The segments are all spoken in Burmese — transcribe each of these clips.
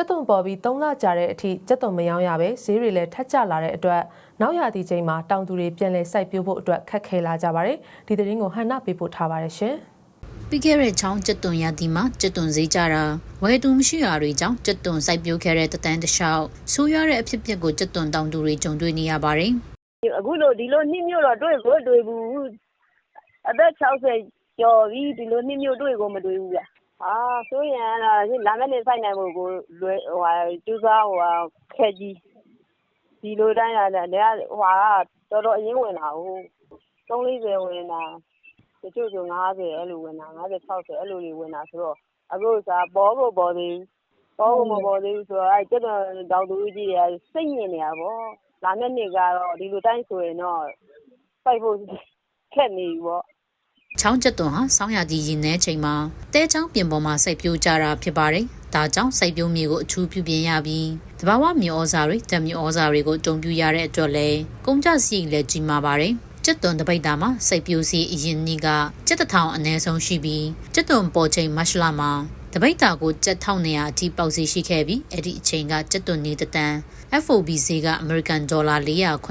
ကျက်သွန်ပေါ်ပြီး3လကြာတဲ့အထိကျက်သွန်မရောင်းရပဲဈေးတွေလည်းထက်ကျလာတဲ့အတွက်နောက်ရာသီချိန်မှာတောင်သူတွေပြန်လည်စိုက်ပျိုးဖို့အတွက်ခက်ခဲလာကြပါတယ်ဒီသတင်းကိုဟန်နာပေးပို့ထားပါတယ်ရှင်ပြီးခဲ့တဲ့ချောင်းကျက်သွန်ရတီမှာကျက်သွန်ဈေးကြတာဝယ်သူမရှိတာတွေကြောင့်ကျက်သွန်စိုက်ပျိုးခဲ့တဲ့တတန်းတစ်လျှောက်ဆိုးရွားတဲ့အဖြစ်အပျက်ကိုကျက်သွန်တောင်သူတွေကြုံတွေ့နေရပါတယ်အခုလိုဒီလိုနှစ်မျိုးတော့တွေ့ကိုတွေ့ဘူးအသက်60ကျော်ပြီဒီလိုနှစ်မျိုးတွေ့ကိုမတွေ့ဘူးဗျ အာဆိုရင်တော့ လာမယ့်နေ့ဆိုင်နိုင်ဖို့ကိုလွယ်ဟိုဟာကျူးစားဟိုဟာခက်ကြီး ဒီလိုတိုင်းရတယ်နေဟိုဟာတော်တော်အရင်ဝင်တာဟုတ်340ဝင်တာ တချို့ဆို90အဲ့လိုဝင်တာ90 60အဲ့လိုတွေဝင်တာဆိုတော့ အခုကပေါ်ဖို့ပေါ်သေးပေါ်ဖို့မပေါ်သေးဘူးဆိုတော့အဲ့ကျတော့တောင်သူကြီးတွေက စိတ်ညစ်နေတာပေါ့ လာမယ့်နေ့ကတော့ ဒီလိုတိုင်းဆိုရင်တော့ဖိုက်ဖို့ ခက်နေပြီပေါ့ ချောင်းကျက်သွန်ဟာဆောင်းရာသီရင်ထဲချိန်မှာတဲချောင်းပြင်ပေါ်မှာစိုက်ပျိုးကြတာဖြစ်ပါတယ်ဒါကြောင့်စိုက်ပျိုးမြေကိုအထူးပြုပြင်ရပြီးတဘာဝမြေဩဇာတွေဓာတ်မြေဩဇာတွေကိုအုံပြရတဲ့အတွက်လည်းကုန်ကြစည်လည်းကြီးမားပါတယ်ကျက်သွန်တပိတ်တာမှာစိုက်ပျိုးစီအရင်နေ့ကကျက်တထောင်အနည်းဆုံးရှိပြီးကျက်သွန်ပေါ်ချိန်မတ်လမှာတပိတ်တာကိုကျက်ထောင်နေရအထိပေါက်စီရှိခဲ့ပြီးအဲ့ဒီအချိန်ကကျက်သွန်နေတတန် FOB ဈေးကအမေရိကန်ဒေါ်လာ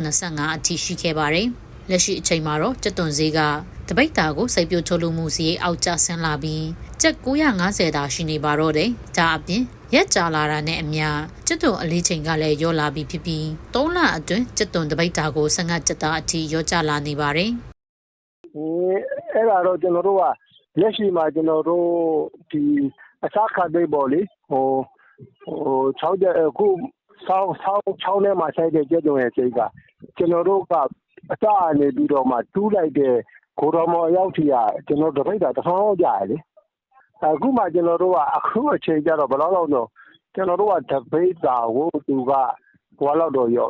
485အထိရှိခဲ့ပါတယ် လက်ရှိအချိန်မှာတော့ကျက်သွန်ဈေးကတပိတ်တာကိုစိုက်ပျိုးထုတ်လုပ်မှုဈေးအောက်ကျဆင်းလာပြီးကျက်950တာရှိနေပါတော့တယ်ဒါအပြင်ရက်ကြာလာတာနဲ့အမျှကျက်သွန်အလေးချိန်ကလည်းရောလာပြီးဖြစ်ပြီး3လအတွင်းကျက်သွန်တပိတ်တာကို15ကျက်သားအထိရောကျလာနေပါတယ်ဟင်းအဲ့ဒါတော့ကျွန်တော်တို့ကလက်ရှိမှာကျွန်တော်တို့ဒီအစားခတ်သိပ်ပေါ့လေဟိုဟို6တဲ့အခုဆောင်းဆောင်း6ထဲမှာဆိုင်တဲ့ကြက်တုံရဲ့စိတ်ကကျွန်တော်တို့က အစအနေပြီးတော့မှ တူးလိုက်တဲ့ ဂိုတော်မော်အရောက်ထီကကျွန်တော်တပိတ်တာတစ်ထောင်လောက်ကြာရလေ အခုမှ ကျွန်တော်တို့က အခုအချိန်ကျတော့ ဘယ်လောက်လောက်တော့ ကျွန်တော်တို့က တပိတ်တာကို သူကဘယ်လောက်တော့ရော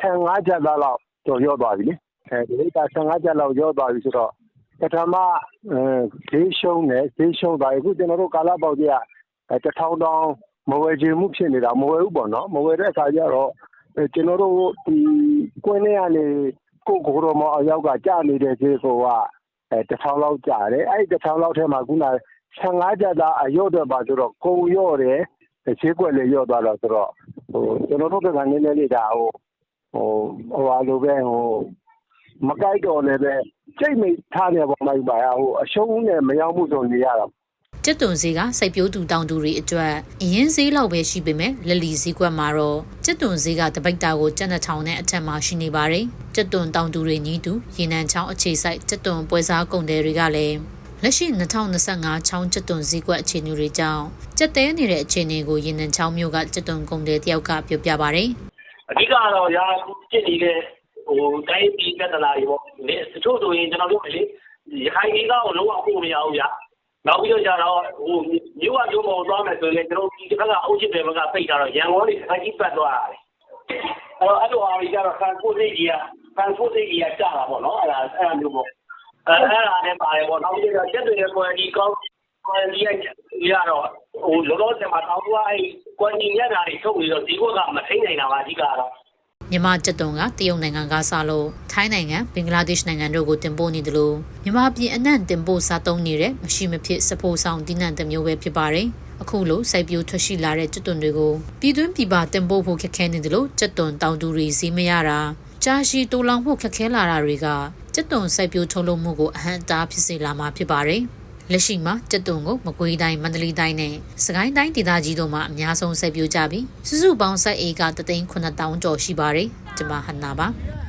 15ချက်သားလောက်တော့ရောသွားပြီလေအဲဒီက15ကျပ်လောက်ရောသွားပြီဆိုတော့ ပထမအဲဈေးရှုံးတယ် ဈေးရှုံးသွားအခု ကျွန်တော်တို့ ကာလပေါက်ကြီးကတထောင်တောင် မဝယ်ခြင်းမှုဖြစ်နေတာ မဝယ်ဘူးပေါ့နော် မဝယ်တဲ့အခါကျတော့ ကျွန်တော်တို့ဒီကွင်းထဲကနေ ကိုကိုရောမအယောက်ကကြာနေတဲ့ဈေးကောကအဲတထောင်လောက်ကြာတယ်အဲ့ဒီတထောင်လောက်ထဲမှာခုန15ကျပ်သားအယော့တော့ပါဆိုတော့ကုန်ရော့တယ်ဈေးကွက်လည်းရော့သွားတော့ဆိုတော့ဟိုကျွန်တော်တို့ကနည်းနည်းလေးဒါဟိုဟိုဟိုလိုပဲဟိုမကြိုက်တော့လည်းပဲစိတ်မိထားတယ်ပေါ့လိုက်ပါရဟိုအရှုံးနဲ့မရောက်မှုဆိုနေရတာ ကျက်သွန်ဈေးကစိုက်ပျိုးသူတောင်သူတွေအတွက်အရင်ဈေးလောက်ပဲရှိပေမဲ့လက်လီဈေးကွက်မှာတော့ကျက်သွန်ဈေးကတပိတ်တာကိုကျက်နှစ်ထောင်နဲ့အထက်မှာရှိနေပါတယ်။ကျက်သွန်တောင်သူတွေညီးသူရေနံချောင်းအခြေစိုက်ကျက်သွန်ပွဲစားကုန်တယ်တွေကလည်းလက်ရှိ2025ချောင်းကျက်သွန်ဈေးကွက်အခြေအနေတွေကြောင့်ကျက်သေးနေတဲ့အခြေအနေကိုရေနံချောင်းမြို့ကကျက်သွန်ကုန်တယ်တယောက်ကပြောပြပါဗျ။အဓိကတော့ရာဖြစ်နေတဲ့ဟိုတိုင်းပြည်ပြဿနာတွေပေါ့လေတချို့ဆိုရင်ကျွန်တော်တို့လေရခိုင်ပြည်ကလုံးဝအခုမရဘူးဗျာ နောက်ပြီးတော့ကျတော့ဟိုမြို့ကမြို့ပေါ်သွားမယ်ဆိုရင်ကျွန်တော်ဒီတစ်ခါကအုပ်ချုပ်တယ်ဘက်ကပိတ်တာတော့ရန်ကုန်ကနေခိုင်ကြီးပတ်သွားတာလေအဲ့တော့အဲ့လိုအားကြီးကျတော့ကန်ကိုစိတ်ကြီးကကန်ကိုစိတ်ကြီးကကြာတာပေါ့နော်အဲ့ဒါအဲ့ဒါမျိုးပေါ့အဲ့အဲ့ဒါနဲ့ပါတယ်ပေါ့နောက်ပြီးတော့ကျက်တွေရဲ့ quality ကောင်း quality ရတော့ဟိုလောလောဆယ်မှာတောင်းသွားအဲ့ quality ရတာတွေထုတ်ပြီးတော့ဒီဘက်ကမထိနိုင်တာပါအဓိကတော့ မြန်မာကျက်သွန်ကတရုတ်နိုင်ငံကစလို့ထိုင်းနိုင်ငံဘင်္ဂလားဒေ့ရှ်နိုင်ငံတို့ကိုတင်ပို့နေတယ်လို့မြန်မာပြည်အနှံ့တင်ပို့စားသုံးနေတဲ့မရှိမဖြစ်စဖိုးဆောင်ဒီနံတစ်မျိုးပဲဖြစ်ပါတယ်။အခုလိုစိုက်ပျိုးထွက်ရှိလာတဲ့ကျက်သွန်တွေကိုပြည်တွင်းပြည်ပတင်ပို့ဖို့ခက်ခဲနေတယ်လို့ကျက်သွန်တောင်သူတွေဈေးမရတာကြာရှည်တူလောင်မှုခက်ခဲလာတာတွေကကျက်သွန်စိုက်ပျိုးထုတ်လုပ်မှုကိုအဟန့်အတားဖြစ်စေလာမှာဖြစ်ပါတယ်။ လက်ရှိမှာကျက်သွန်ကိုမကွေးတိုင်းမန္တလေးတိုင်းနဲ့စကိုင်းတိုင်းဒေသကြီးတို့မှာအများဆုံးစိုက်ပျိုးကြပြီးစုစုပေါင်းစိုက်ဧက3သိန်း9000ကျော်ရှိပါတယ်။ကျွန်မဟန်နာပါ။